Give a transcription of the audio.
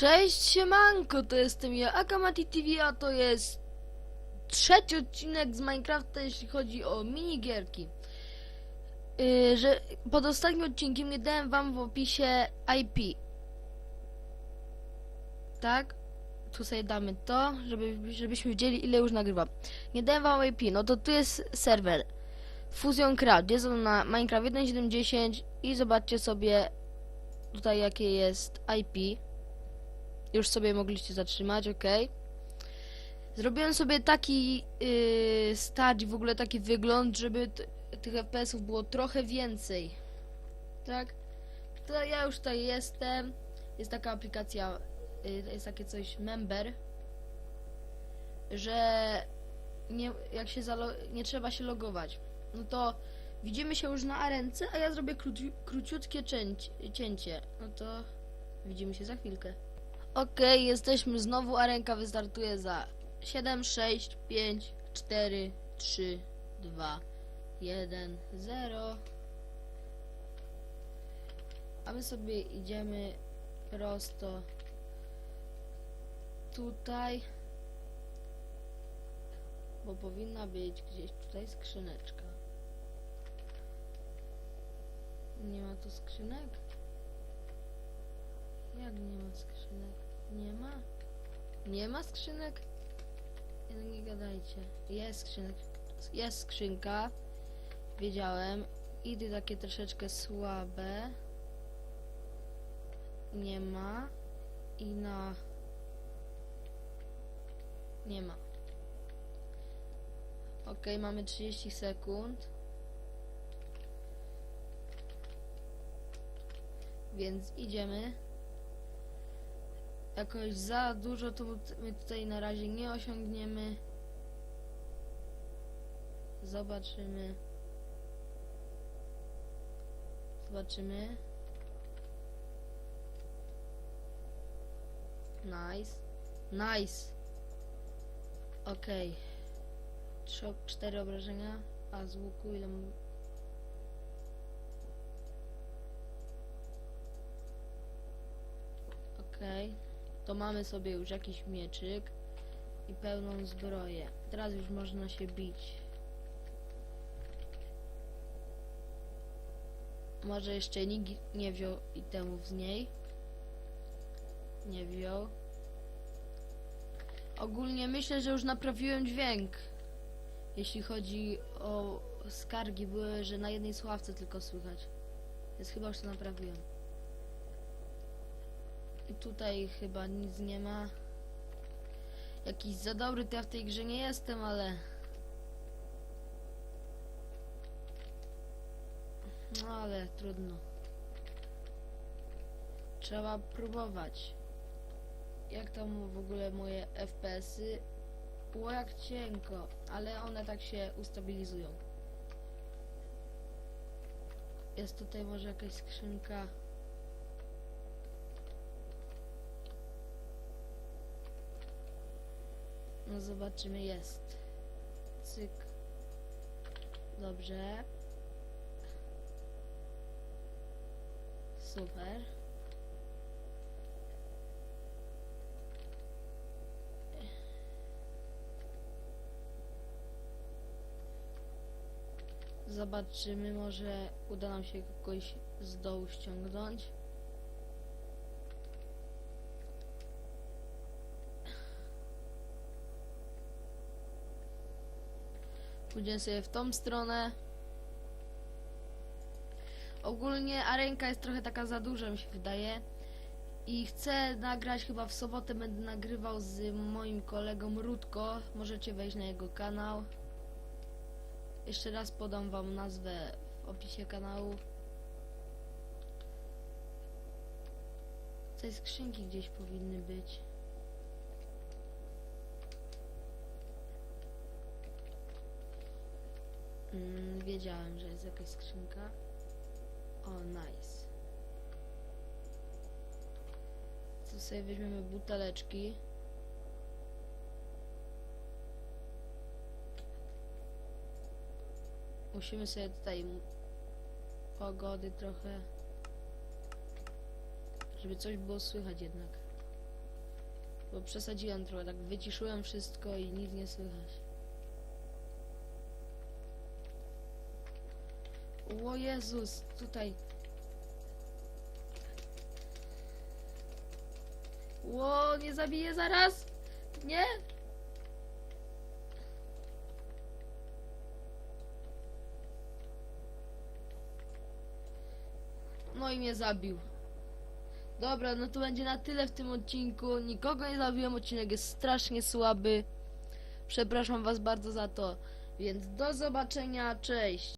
Cześć, siemanko, to jestem ja, Akamati TV, a to jest trzeci odcinek z Minecrafta, jeśli chodzi o minigierki. Yy, że pod ostatnim odcinkiem nie dałem wam w opisie IP. Tak? Tu sobie damy to, żeby, żebyśmy wiedzieli ile już nagrywam. Nie dałem wam IP, no to tu jest serwer Fusion Craft, jest on na Minecraft 1.7.10 i zobaczcie sobie tutaj jakie jest IP. Już sobie mogliście zatrzymać, ok. Zrobiłem sobie taki yy, stać, w ogóle taki wygląd, żeby tych FPS-ów było trochę więcej. Tak? To ja już tutaj jestem. Jest taka aplikacja, yy, jest takie coś member, że nie, jak się nie trzeba się logować. No to widzimy się już na arence, a ja zrobię króci- króciutkie cięcie. No to widzimy się za chwilkę. Okej, jesteśmy znowu, a ręka wystartuje za 7, 6, 5, 4, 3, 2, 1, 0. A my sobie idziemy prosto tutaj, bo powinna być gdzieś tutaj skrzyneczka. Nie ma tu skrzynek? Jak nie ma skrzynek? Nie ma? Nie ma skrzynek? Nie, no nie gadajcie. Jest skrzynek. Jest skrzynka. Wiedziałem. Idy takie troszeczkę słabe. Nie ma. I na... Nie ma. Ok, mamy 30 sekund. Więc idziemy jakoś za dużo to my tutaj na razie nie osiągniemy. Zobaczymy. Zobaczymy. Nice. Nice. Okej. Okay. Cztery obrażenia. A z łuku ile mu... to mamy sobie już jakiś mieczyk i pełną zbroję. Teraz już można się bić. Może jeszcze nikt nie wziął itemów z niej. Nie wziął. Ogólnie myślę, że już naprawiłem dźwięk. Jeśli chodzi o skargi, były, że na jednej słuchawce tylko słychać. Więc chyba już to naprawiłem. I tutaj chyba nic nie ma. Jakiś za dobry to ja w tej grze nie jestem, ale... No ale trudno. Trzeba próbować. Jak tam w ogóle moje FPS-y? Było jak cienko, ale one tak się ustabilizują. Jest tutaj może jakaś skrzynka. No zobaczymy, jest. Cyk. Dobrze. Super. Zobaczymy, może uda nam się kogoś z dołu ściągnąć. Pójdziemy sobie w tą stronę. Ogólnie arenka jest trochę taka za duża, mi się wydaje. I chcę nagrać chyba w sobotę, będę nagrywał z moim kolegą Rutko. Możecie wejść na jego kanał. Jeszcze raz podam wam nazwę w opisie kanału. Tej skrzynki gdzieś powinny być. Mm, wiedziałem, że jest jakaś skrzynka. O, nice. Tu sobie weźmiemy buteleczki. Musimy sobie tutaj pogody trochę, żeby coś było słychać jednak. Bo przesadziłem trochę, tak wyciszyłem wszystko i nic nie słychać. O Jezus, tutaj. Ło, nie zabiję zaraz! Nie! No i mnie zabił. Dobra, no to będzie na tyle w tym odcinku. Nikogo nie zabiłem, odcinek jest strasznie słaby. Przepraszam was bardzo za to. Więc do zobaczenia, cześć!